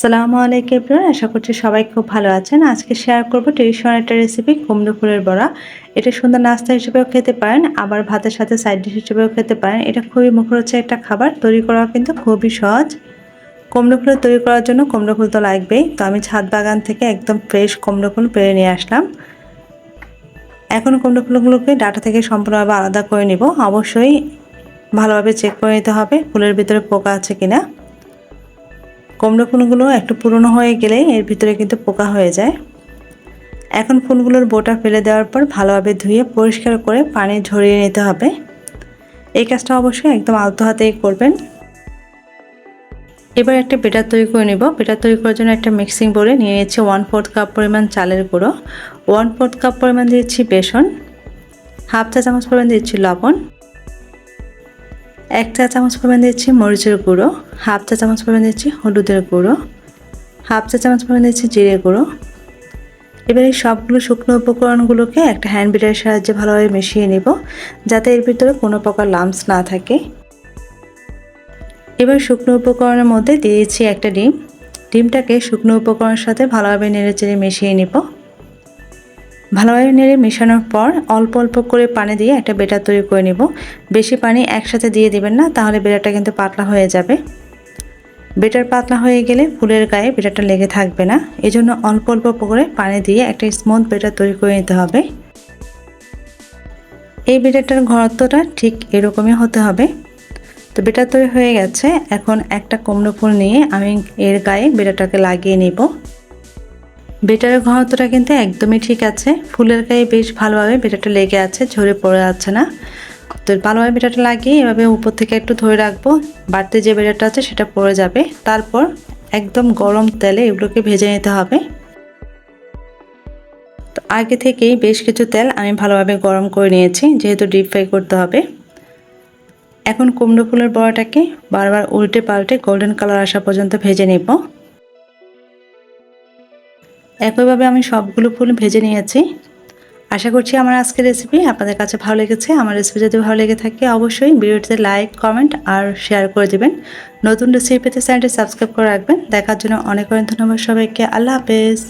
সালামু আলাইকুম এভরিওয়ান, আশা করছি সবাই খুব ভালো আছেন। আজকে শেয়ার করব ট্রেডিশনাল একটা রেসিপি কুমড়ো ফুলের বড়া। এটা সুন্দর নাস্তা হিসেবেও খেতে পারেন, আবার ভাতের সাথে সাইড ডিশ হিসেবেও খেতে পারেন। এটা খুবই মুখরোচক একটা খাবার, তৈরি করা কিন্তু খুবই সহজ। কুমড়ো ফুল তৈরি করার জন্য কুমড়ো ফুল তো লাগবেই। তো আমি ছাদ বাগান থেকে একদম ফ্রেশ কুমড়ো ফুল পেরে নিয়ে আসলাম। এখন কুমড়ো ফুলগুলোকে ডাটা থেকে সম্পূর্ণভাবে আলাদা করে নিব। অবশ্যই ভালোভাবে চেক করে নিতে হবে, ফুলের ভিতরে পোকা আছে কিনা। কুমড়ো ফুলগুলো একটু পুরনো হয়ে গেলেই এর ভিতরে কিন্তু পোকা হয়ে যায়। এখন ফুলগুলোর বোটা ফেলে দেওয়ার পর ভালোভাবে ধুয়ে পরিষ্কার করে পানি ঝরিয়ে নিতে হবে। এই কাজটা অবশ্যই একদম আলতো হাতেই করবেন। এবার একটা বেটার তৈরি করে নেব। বেটার তৈরি করার জন্য একটা মিক্সিং বলে নিয়ে নিচ্ছি ওয়ান ফোর্থ কাপ পরিমাণ চালের গুঁড়ো। ওয়ান ফোর্থ কাপ পরিমাণ দিয়েছি বেসন। হাফ চা চামচ পরিমাণ দিচ্ছি লবণ। এক চা চামচ পরিমাণ দিচ্ছি মরিচের গুঁড়ো, হাফ চা চামচ পরিমাণ দিচ্ছি হলুদের গুঁড়ো, হাফ চা চামচ পরিমাণ দিচ্ছি জিরে গুঁড়ো। এবার সবগুলো শুকনো উপকরণগুলোকে একটা হ্যান্ড বিটারের সাহায্যে ভালোভাবে মিশিয়ে নেব, যাতে এর ভিতরে কোনো প্রকার লামস না থাকে। এবার শুকনো উপকরণের মধ্যে দিয়েছি একটা ডিম। ডিমটাকে শুকনো উপকরণের সাথে ভালোভাবে নেড়ে চেড়ে মিশিয়ে নেব। ভালোভাবে নেড়ে মেশানোর পর অল্প অল্প করে পানি দিয়ে একটা বেটার তৈরি করে নেব। বেশি পানি একসাথে দিয়ে দিবেন না, তাহলে বেটারটা কিন্তু পাতলা হয়ে যাবে। বেটার পাতলা হয়ে গেলে ফুলের গায়ে বেটারটা লেগে থাকবে না। এজন্য অল্প অল্প করে পানি দিয়ে একটা স্মুথ বেটার তৈরি করে নিতে হবে। এই বেটারটার ঘরত্বটা ঠিক এরকমই হতে হবে। তো বেটার তৈরি হয়ে গেছে, এখন একটা কুমড়ো ফুল নিয়ে আমি এর গায়ে বেটারটাকে লাগিয়ে নেব। বেটারের ঘনত্বটা কিন্তু একদমই ঠিক আছে। ফুলের গায়ে বেশ ভালোভাবে বেটারটা লেগে আছে, ঝরে পড়ে যাচ্ছে না। তো ভালোভাবে বেটারটা লাগিয়ে এভাবে উপর থেকে একটু ধরে রাখব। বাড়তে যে বেটারটা আছে সেটা পড়ে যাবে। তারপর একদম গরম তেলে এগুলোকে ভেজে নিতে হবে। তো আগে থেকেই বেশ কিছু তেল আমি ভালোভাবে গরম করে নিয়েছি, যেহেতু ডিপ ফ্রাই করতে হবে। এখন কুমড়ো ফুলের বড়াটাকে বারবার উল্টে পাল্টে গোল্ডেন কালার আসা পর্যন্ত ভেজে নেব। একইভাবে আমি সবগুলো ফুল ভেজে নিয়েছি। আশা করছি আমার আজকের রেসিপি আপনাদের কাছে ভালো লেগেছে। আমার রেসিপি যদি ভালো লেগে থাকে অবশ্যই ভিডিওটিতে লাইক কমেন্ট আর শেয়ার করে দেবেন। নতুন রেসিপি পেতে চ্যানেলটি সাবস্ক্রাইব করে রাখবেন। দেখার জন্য অনেক অনেক ধন্যবাদ সবাইকে। আল্লাহ হাফেজ।